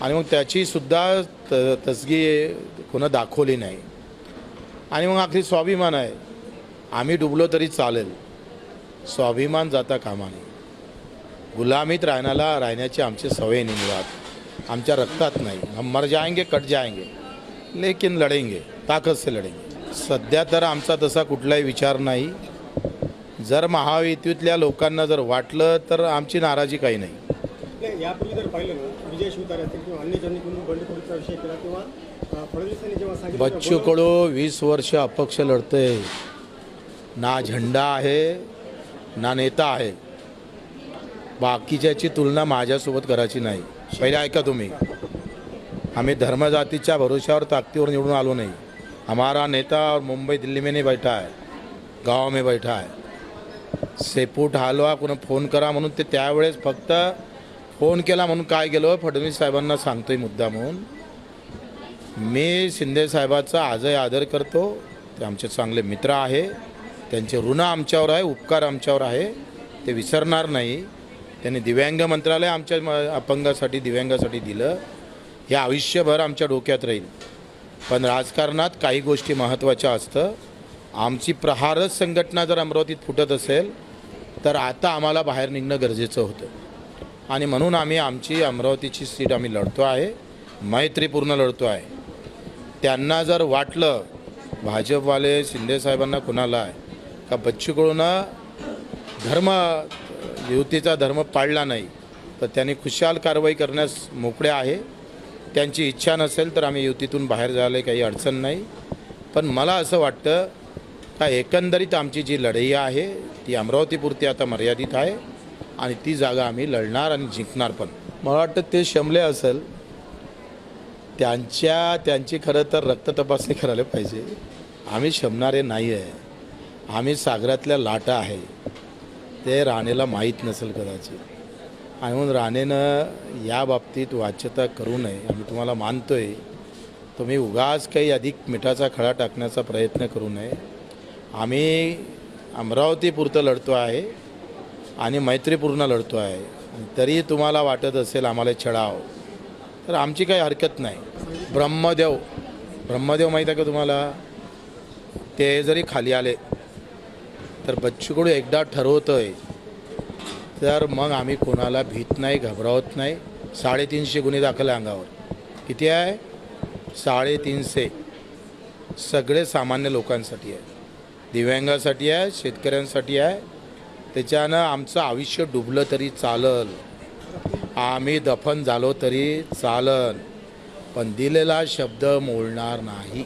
आणि मग त्याचीसुद्धा त तसगी कोणं दाखवली नाही. आणि मग आखरी स्वाभिमान आहे. आम्ही डुबलो तरी चालेल. स्वाभिमान जाता कामा नये. गुलामीत राहण्याला राहण्याची आमची सवय नाही आमच्या रक्तात नाही. हम मर जाएंगे कट जाएंगे. लेकिन लढेंगे ताकद से लढेंगे सध्या तर आमचा तसा कुठलाही विचार नाही. जर महायुतीतल्या लोकांना जर वाटलं तर आमची नाराजी काही नाही. नाही यापूर्वी जर पाहिलं ना विजय शिवतारे असतील किंवा अन्य ज्यांनी कोणी बंडखोरीचा विषय केला किंवा फडणवीसांनी जेव्हा सांगितलं बच्चू कडू वीस वर्ष अपक्ष लढते ना झेंडा आहे ना नेता आहे. बाकीच्याची तुलना माझ्यासोबत करायची नाही. पहिले ऐका तुम्ही. आम्ही धर्मजातीच्या भरोश्यावर ताकदीवर निवडून आलो नाही. हमारा नेता और मुंबई दिल्ली में नहीं बैठा है. गाव में बैठा है. सेपूट हालवा कुणा फोन करा म्हणून ते त्यावेळेस फक्त फोन केला म्हणून काय गेलो फडणवीस साहेबांना सांगतोय मुद्दा म्हणून. मी शिंदे साहेबाचा आजही आदर करतो. ते आमचे चांगले मित्र आहे. त्यांचे ऋण आमच्यावर आहे उपकार आमच्यावर आहे. ते विसरणार नाही. त्यांनी दिव्यांग मंत्रालय आमच्या म- अपंगासाठी दिव्यांगासाठी दिलं. हे आयुष्यभर आमच्या डोक्यात राहील. पण राजकारणात काही गोष्टी महत्त्वाच्या असतं. आमची प्रहारच संघटना जर अमरावतीत फुटत असेल तर आता आम्हाला बाहेर निघणं गरजेचं होतं. आणि म्हणून आम्ही आमची अमरावतीची सीट आम्ही लढतो आहे मैत्रीपूर्ण लढतो आहे. त्यांना जर वाटलं भाजपवाले शिंदेसाहेबांना कुणाला आहे का बच्चूकडूनं धर्म युतीचा धर्म पाळला नाही तर त्यांनी खुशाल कारवाई करण्यास मोकळे आहे. त्यांची इच्छा नसेल तर आम्ही युतीतून बाहेर जायला काही अडचण नाही. पण मला असं वाटतं का एकंदरीत आमची जी लढाई आहे ती अमरावतीपुरती आता मर्यादित आहे. आणि ती जागा आम्ही लढणार आणि जिंकणार पण. मला वाटतं ते शमले असेल त्यांच्या त्यांची खरं तर रक्त तपासणी करायला पाहिजे. आम्ही शमणारे नाही आहे आम्ही सागरातल्या लाटा आहे. ते राणेला माहीत नसेल कदाचित. आणि म्हणून राणेनं या बाबतीत वाच्यता करू नये. आम्ही तुम्हाला मानतो आहे तुम्ही उगाच काही अधिक मिठाचा खडा टाकण्याचा प्रयत्न करू नये. आम्ही अमरावतीपुरतं लढतो आहे. आणि मैत्रीपूर्ण लढतो आहे. तरी तुम्हाला वाटत असेल आम्हाला छळाव. तर आमची काही हरकत नाही. ब्रह्मदेव ब्रह्मदेव माहीत आहे का तुम्हाला? ते जरी खाली आले तर बच्चूकडू एकदा ठरवतोय. तर मग आम्ही कोणाला भीत नाही घबरावत नाही. साडेतीनशे गुन्हे दाखल आहे अंगावर. किती आहे? साडेतीनशे. सगळे सामान्य लोकांसाठी आहे. दिव्यांगासाठी आहे शेतकऱ्यांसाठी आहे त्याच्यानं आमचं आयुष्य डुबलं तरी चालल. आम्ही दफन झालो तरी चालन. पण दिलेला शब्द मोडणार नाही.